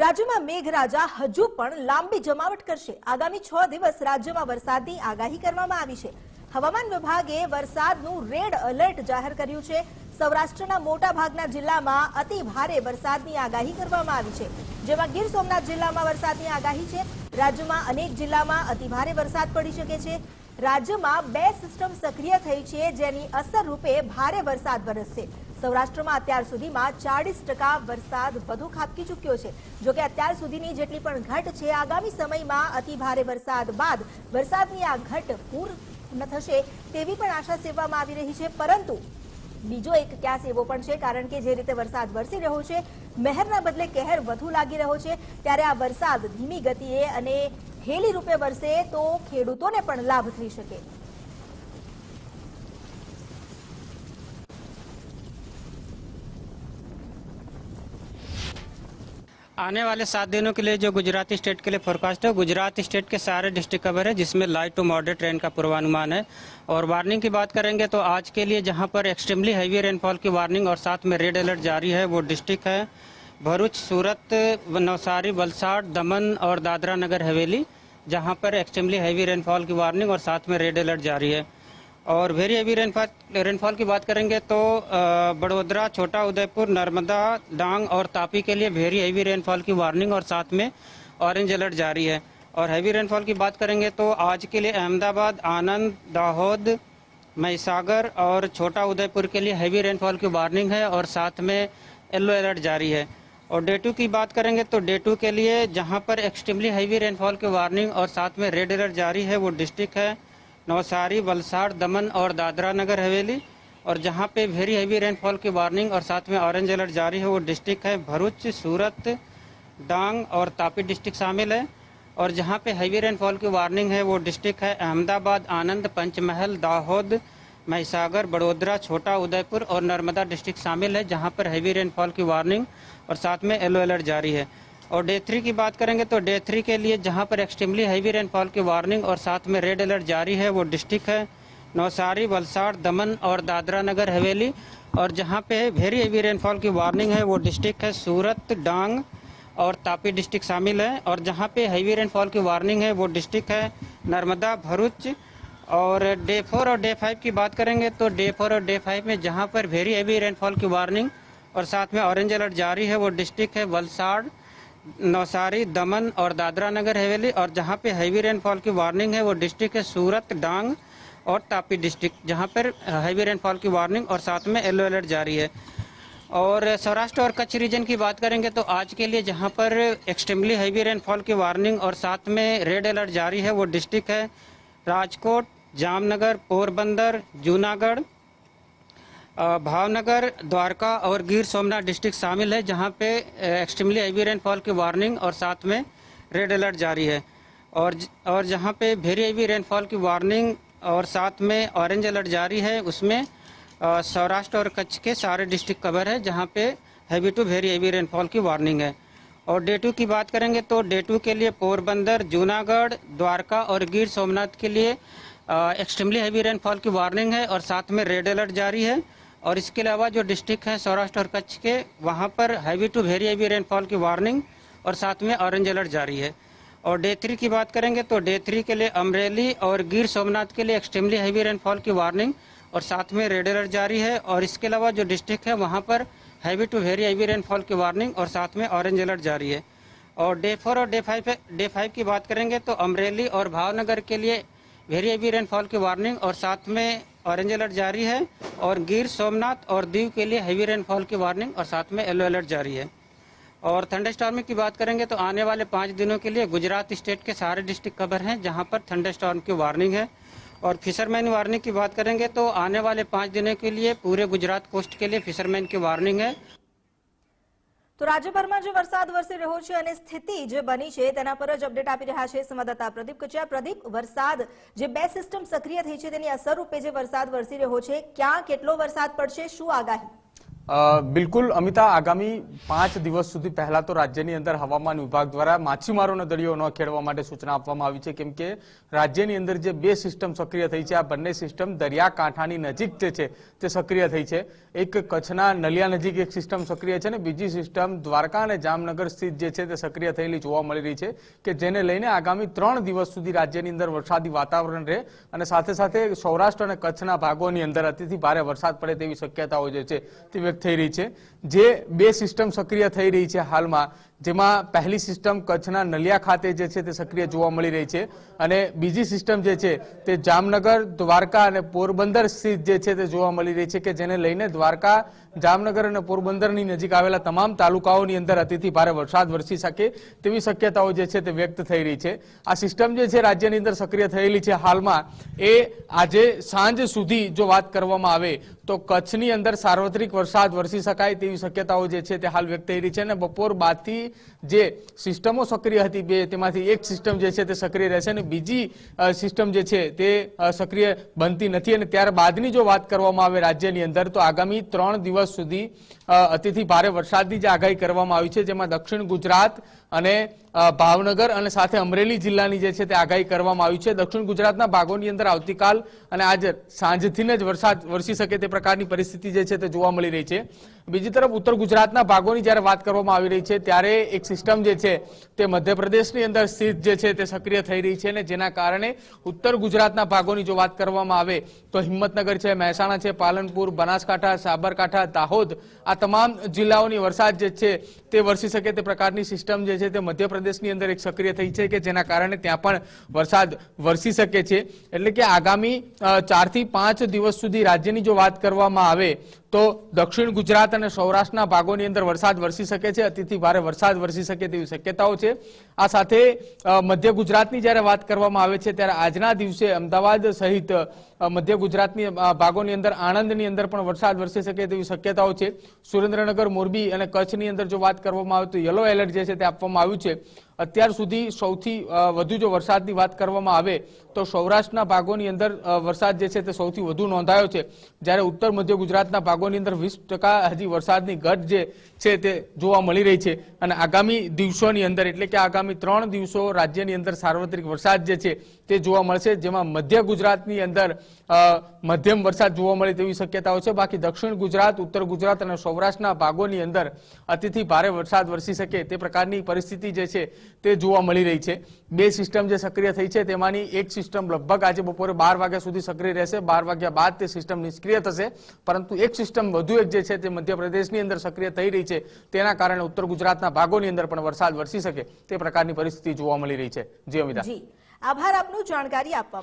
રાજ્યમાં મેઘરાજા હજુ પણ લાંબી જમાવટ કરશે. આગામી છ દિવસ રાજ્યમાં વરસાદની આગાહી કરવામાં આવી છે. હવામાન વિભાગે વરસાદનું રેડ એલર્ટ જાહેર કર્યું છે. સૌરાષ્ટ્રના મોટા ભાગના જિલ્લામાં અતિ ભારે વરસાદની આગાહી કરવામાં આવી છે. જેમાં ગીર સોમનાથ જિલ્લામાં વરસાદની આગાહી છે. રાજ્યમાં અનેક જિલ્લામાં અતિ ભારે વરસાદ પડી શકે છે. રાજ્યમાં બે સિસ્ટમ સક્રિય થઈ છે જેની અસર રૂપે ભારે વરસાદ વરસશે. સૌરાષ્ટ્રમાં અત્યાર સુધીમાં ચાળીસ ટકા વરસાદ વધુ ખાબકી ચૂક્યો છે. જોકે અત્યાર સુધીની જેટલી પણ ઘટ છે, આગામી સમયમાં અતિ ભારે વરસાદ બાદ વરસાદની આ ઘટ પૂર્ણ થશે તેવી પણ આશા સેવવામાં આવી રહી છે. પરંતુ બીજો એક ક્યાસ એવો પણ છે, કારણ કે જે રીતે વરસાદ વરસી રહ્યો છે, મહેરના બદલે કહેર વધુ લાગી રહ્યો છે, ત્યારે આ વરસાદ ધીમી ગતિએ અને હેલી રૂપે વરસે તો ખેડૂતોને પણ લાભ થઈ શકે. आने वाले सात दिनों के लिए जो गुजराती स्टेट के लिए फोरकास्ट है गुजरात स्टेट के सारे डिस्ट्रिक्ट कवर है, जिसमें लाइट टू मॉडरेट रेन का पूर्वानुमान है। और वार्निंग की बात करेंगे तो आज के लिए जहाँ पर एक्सट्रीमली हैवी रेनफॉल की वार्निंग और साथ में रेड अलर्ट जारी है, वो डिस्ट्रिक्ट है भरूच, सूरत, नवसारी, वलसाड़, दमन और दादरा नगर हवेली, जहाँ पर एक्सट्रीमली हैवी रेनफॉल की वार्निंग और साथ में रेड अलर्ट जारी है। और वेरी हैवी रेनफॉल रेनफॉल की बात करेंगे तो बड़ोदरा, छोटा उदयपुर, नर्मदा, डांग और तापी के लिए वेरी हैवी रेनफॉल की वार्निंग और साथ में ऑरेंज अलर्ट जारी है। और हैवी रेनफॉल की बात करेंगे तो आज के लिए अहमदाबाद, आनंद, दाहोद, महिसागर और छोटा उदयपुर के लिए हैवी रेनफॉल की वार्निंग है और साथ में येलो अलर्ट जारी है। और डे टू की बात करेंगे तो डे टू के लिए जहाँ पर एक्सट्रीमली हैवी रेनफॉल की वार्निंग और साथ में रेड अलर्ट जारी है, वो डिस्ट्रिक्ट है नवसारी, वलसाड़, दमन और दादरा नगर हवेली, और जहाँ पे वेरी हैवी रेनफॉल की वार्निंग और साथ में ऑरेंज अलर्ट जारी है, वो डिस्ट्रिक्ट है भरूच, सूरत, डांग और तापी डिस्ट्रिक्ट शामिल है। और जहाँ पे हैवी रेनफॉल की वार्निंग है, वो डिस्ट्रिक्ट है अहमदाबाद, आनंद, पंचमहल, दाहोद, महिसागर, बड़ोदरा, छोटा, उदयपुर और नर्मदा डिस्ट्रिक्ट शामिल है, जहाँ पर हैवी रेनफॉल की वार्निंग और साथ में येलो अलर्ट जारी है। और डे थ्री की बात करेंगे तो डे थ्री के लिए जहाँ पर एक्सट्रीमली हैवी रेनफॉल की वार्निंग और साथ में रेड अलर्ट जारी है, वो डिस्ट्रिक्ट है। नौसारी वलसाड़, दमन और दादरा नगर, हवेली। और जहाँ पे वेरी हैवी रेनफॉल की वार्निंग है, वो डिस्ट्रिक्ट है सूरत, डांग और तापी डिस्ट्रिक्ट शामिल है। और जहाँ पे हैवी रेनफॉल की वार्निंग है, वो डिस्ट्रिक्ट है नर्मदा, भरूच। और डे फोर और डे फाइव की बात करेंगे तो डे फोर और डे फाइव में जहाँ पर वेरी हैवी रेनफॉल की वार्निंग और साथ में ऑरेंज अलर्ट जारी है, वो डिस्ट्रिक्ट है वलसाड़। नवसारी, दमन और दादरा नगर हवेली और जहाँ पे हैवी रेनफॉल की वार्निंग है, वो डिस्ट्रिक्ट है सूरत, डांग और तापी डिस्ट्रिक्ट जहाँ पर हैवी रेनफॉल की वार्निंग और साथ में येलो अलर्ट जारी है। और सौराष्ट्र और कच्छ रीजन की बात करेंगे तो आज के लिए जहाँ पर एक्सट्रीमली हैवी रेनफॉल की वार्निंग और साथ में रेड अलर्ट जारी है, वो डिस्ट्रिक्ट है राजकोट, जामनगर, पोरबंदर, जूनागढ़ भावनगर, द्वारका और गिर सोमनाथ डिस्ट्रिक्ट शामिल है, जहाँ पे एक्सट्रीमली हैवी रेनफॉल की वार्निंग और साथ में रेड अलर्ट जारी है। और और जहाँ पे वेरी हैवी रेनफॉल की वार्निंग और साथ में ऑरेंज अलर्ट जारी है, उसमें सौराष्ट्र और कच्छ के सारे डिस्ट्रिक्ट कवर है, जहाँ पे heavy to very heavy rainfall की वार्निंग है। और डे टू की बात करेंगे तो डे टू के लिए पोरबंदर, जूनागढ़, द्वारका और गिर सोमनाथ के लिए एक्सट्रीमली हैवी रेनफॉल की वार्निंग है और साथ में रेड अलर्ट जारी है। और इसके अलावा जो डिस्ट्रिक्ट है सौराष्ट्र और कच्छ के, वहाँ पर heavy to very heavy rainfall की वार्निंग और साथ में ऑरेंज अलर्ट जारी है। और डे थ्री की बात करेंगे तो डे थ्री के लिए अमरेली और गिर सोमनाथ के लिए एक्सट्रीमली हैवी रेनफॉल की वार्निंग और साथ में रेड अलर्ट जारी है। और इसके अलावा जो डिस्ट्रिक्ट है, वहाँ पर heavy to very heavy rainfall की वार्निंग और साथ में ऑरेंज अलर्ट जारी है। और डे फोर और डे फाइव डे फाइव की बात करेंगे तो अमरेली और भावनगर के लिए वेरी हैवी रेनफॉल की वार्निंग और साथ में ऑरेंज अलर्ट जारी है और गिर सोमनाथ और दीव के लिए हैवी रेनफॉल की वार्निंग और साथ में येलो अलर्ट जारी है। और थंडरस्टॉर्म की बात करेंगे तो आने वाले पाँच दिनों के लिए गुजरात स्टेट के सारे डिस्ट्रिक्ट कवर हैं जहाँ पर थंडरस्टॉर्म की वार्निंग है। और फिशरमैन वार्निंग की बात करेंगे तो आने वाले पाँच दिनों के लिए पूरे गुजरात कोस्ट के लिए फिशरमैन की वार्निंग है। તો રાજ્યભરમાં જે વરસાદ વરસી રહ્યો છે અને સ્થિતિ જે બની છે, તેના પર જ અપડેટ આપી રહ્યા છે સંવાદદાતા પ્રદીપ કચિયા. પ્રદીપ, વરસાદ જે બે સિસ્ટમ સક્રિય થઈ છે, તેની અસર રૂપે જે વરસાદ વરસી રહ્યો છે, ક્યાં કેટલો વરસાદ પડશે, શું આગાહી? બિલકુલ, અમિતા, આગામી પાંચ દિવસ સુધી પહેલા તો રાજ્યની અંદર હવામાન વિભાગ દ્વારા માછીમારોનો દરિયો ન ખેડવા માટે સૂચના આપવામાં આવી છે, કેમ કે રાજ્યની અંદર જે બે સિસ્ટમ સક્રિય થઈ છે, આ બંને સિસ્ટમ દરિયાકાંઠાની નજીક જે છે, તે સક્રિય થઈ છે. એક કચ્છના નલિયા નજીક એક સિસ્ટમ સક્રિય છે અને બીજી સિસ્ટમ દ્વારકા અને જામનગર સ્થિત જે છે, તે સક્રિય થયેલી જોવા મળી રહી છે, કે જેને લઈને આગામી ત્રણ દિવસ સુધી રાજ્યની અંદર વરસાદી વાતાવરણ રહે અને સાથે સાથે સૌરાષ્ટ્ર અને કચ્છના ભાગોની અંદર અતિથી ભારે વરસાદ પડે તેવી શક્યતાઓ જે છે, તે થઈ રહી છે. જે બે સિસ્ટમ સક્રિય થઈ રહી છે હાલમાં જેમાં પહેલી સિસ્ટમ કચ્છના નલિયા ખાતે જે છે તે સક્રિય જોવા મળી રહી છે અને બીજી સિસ્ટમ જે છે તે જામનગર, દ્વારકા અને પોરબંદર સ્થિત જે છે તે જોવા મળી રહી છે કે જેને લઈને દ્વારકા, જામનગર અને પોરબંદરની નજીક આવેલા તમામ તાલુકાઓની અંદર અતિથી ભારે વરસાદ વરસી શકે તેવી શક્યતાઓ જે છે તે વ્યક્ત થઈ રહી છે. આ સિસ્ટમ જે છે રાજ્યની અંદર સક્રિય થયેલી છે. હાલમાં એ આજે સાંજ સુધી જો વાત કરવામાં આવે તો કચ્છની અંદર સાર્વત્રિક વરસાદ વરસી શકાય તેવી શક્યતાઓ જે છે તે હાલ વ્યક્ત થઈ રહી છે અને બપોર બાદથી જે સિસ્ટમો સક્રિય હતી બે, તેમાંથી એક સિસ્ટમ જે છે તે સક્રિય રહેશે અને બીજી સિસ્ટમ જે છે તે સક્રિય બનતી નથી અને ત્યારબાદની જો વાત કરવામાં આવે રાજ્યની અંદર, તો આગામી ત્રણ દિવસ સુધી અતિથી ભારે વરસાદની જે આગાહી કરવામાં આવી છે, જેમાં દક્ષિણ ગુજરાત અને ભાવનગર અને સાથે અમરેલી જિલ્લાની જે છે તે આગાહી કરવામાં આવી છે. દક્ષિણ ગુજરાતના ભાગોની અંદર આવતીકાલ અને આજ સાંજથી જ વરસાદ વરસી શકે તે પ્રકારની પરિસ્થિતિ જે છે તે જોવા મળી રહી છે. બીજી તરફ ઉત્તર ગુજરાતના ભાગોની જ્યારે વાત કરવામાં આવી રહી છે, ત્યારે એક સિસ્ટમ જે છે તે મધ્યપ્રદેશની અંદર સ્થિત જે છે તે સક્રિય થઈ રહી છે અને જેના કારણે ઉત્તર ગુજરાતના ભાગોની જો વાત કરવામાં આવે તો હિંમતનગર છે, મહેસાણા છે, પાલનપુર, બનાસકાંઠા, સાબરકાંઠા, દાહોદ આ તમામ જિલ્લાઓની વરસાદ જે છે તે વરસી શકે તે પ્રકારની સિસ્ટમ જે છે તે મધ્યપ્રદેશની અંદર એક સક્રિય થઈ છે કે જેના કારણે ત્યાં પણ વરસાદ વરસી શકે છે. એટલે કે આગામી ચારથી પાંચ દિવસ સુધી રાજ્યની જો વાત કરવામાં આવે તો દક્ષિણ ગુજરાત અને સૌરાષ્ટ્રના ભાગોની અંદર વરસાદ વરસી શકે છે. અતિથી ભારે વરસાદ વરસી શકે તેવી શક્યતાઓ છે. આ સાથે મધ્ય ગુજરાતની જ્યારે વાત કરવામાં આવે છે, ત્યારે આજના દિવસે અમદાવાદ સહિત મધ્ય ગુજરાતની ભાગોની અંદર આણંદની અંદર પણ વરસાદ વરસી શકે તેવી શક્યતાઓ છે. સુરેન્દ્રનગર, મોરબી અને કચ્છની અંદર જો વાત કરવામાં આવે તો યલો એલર્ટ જે છે તે આપવામાં આવ્યું છે. અત્યાર સુધી સૌથી વધુ જો વરસાદની વાત કરવામાં આવે તો સૌરાષ્ટ્રના ભાગોની અંદર વરસાદ જે છે તે સૌથી વધુ નોંધાયો છે. જ્યારે ઉત્તર મધ્ય ગુજરાતના ભાગોની અંદર વીસ ટકા હજી વરસાદની ઘટ જે છે તે જોવા મળી રહી છે. અને આગામી દિવસોની અંદર, એટલે કે આગામી ત્રણ દિવસો રાજ્યની અંદર સાર્વત્રિક વરસાદ જે છે તે જોવા મળશે, જેમાં મધ્ય ગુજરાતની અંદર મધ્યમ વરસાદ જોવા મળે તેવી શક્યતાઓ છે. બાકી દક્ષિણ ગુજરાત, ઉત્તર ગુજરાત અને સૌરાષ્ટ્રના ભાગોની અંદર અતિથી ભારે વરસાદ વરસી શકે તે પ્રકારની પરિસ્થિતિ જે છે તે જોવા મળી રહી છે. બે સિસ્ટમ જે સક્રિય થઈ છે તેમાંની એક સિસ્ટમ લગભગ આજે બપોરે બાર વાગ્યા સુધી સક્રિય રહેશે. બાર વાગ્યા બાદ તે સિસ્ટમ નિષ્ક્રિય થશે. પરંતુ એક સિસ્ટમ વધુ એક જે છે તે મધ્યપ્રદેશની અંદર સક્રિય થઈ રહી છે. તેના કારણે ઉત્તર ગુજરાતના ભાગોની અંદર પણ વરસાદ વરસી શકે તે પ્રકારની પરિસ્થિતિ જોવા મળી રહી છે. જી અમિતા. આભાર આપનું જાણકારી આપવા